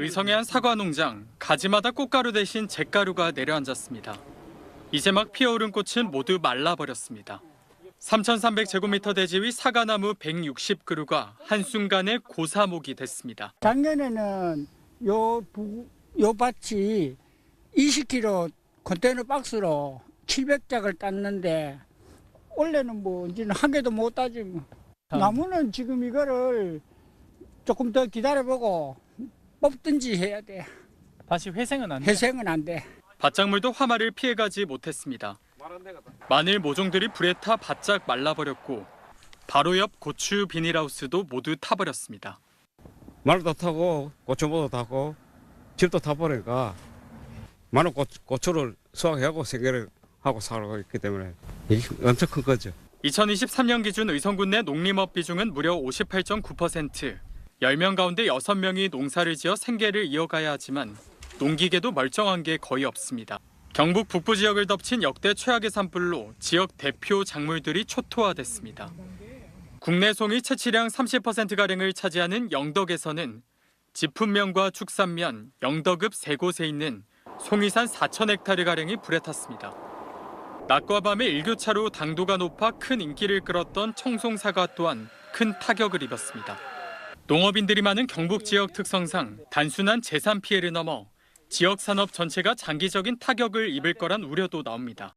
의성의 한 사과 농장 가지마다 꽃가루 대신 잿가루가 내려앉았습니다. 이제 막 피어오른 꽃은 모두 말라버렸습니다. 3,300제곱미터 대지 위 사과나무 160그루가 한순간에 고사목이 됐습니다. 작년에는 요, 부, 요 밭이 20kg 컨테이너 박스로 700작을 땄는데 올해는 뭐 이제는 한 개도 못 따지 뭐. 나무는 지금 이거를 조금 더 기다려보고 뽑든지 해야 돼. 다시 회생은 안 회생은 안 돼. 밭작물도 화마를 피해가지 못했습니다. 마늘 모종들이 불에 타 바짝 말라버렸고 바로 옆 고추 비닐하우스도 모두 타버렸습니다. 마늘도 타고 고추모도 타고 집도 타버리니까 많은 고, 고추를 수확하고 생계를 하고 살고 있기 때문에 엄청 큰 거죠. 2023년 기준 의성군 내 농림업 비중은 무려 58.9%. 10명 가운데 6명이 농사를 지어 생계를 이어가야 하지만 농기계도 멀쩡한 게 거의 없습니다. 경북 북부 지역을 덮친 역대 최악의 산불로 지역 대표 작물들이 초토화됐습니다. 국내 송이 채취량 30%가량을 차지하는 영덕에서는 지품면과 축산면, 영덕읍 세 곳에 있는 송이산 4,000헥타르가량이 불에 탔습니다. 낮과 밤의 일교차로 당도가 높아 큰 인기를 끌었던 청송사과 또한 큰 타격을 입었습니다. 농업인들이 많은 경북 지역 특성상 단순한 재산 피해를 넘어 지역 산업 전체가 장기적인 타격을 입을 거란 우려도 나옵니다.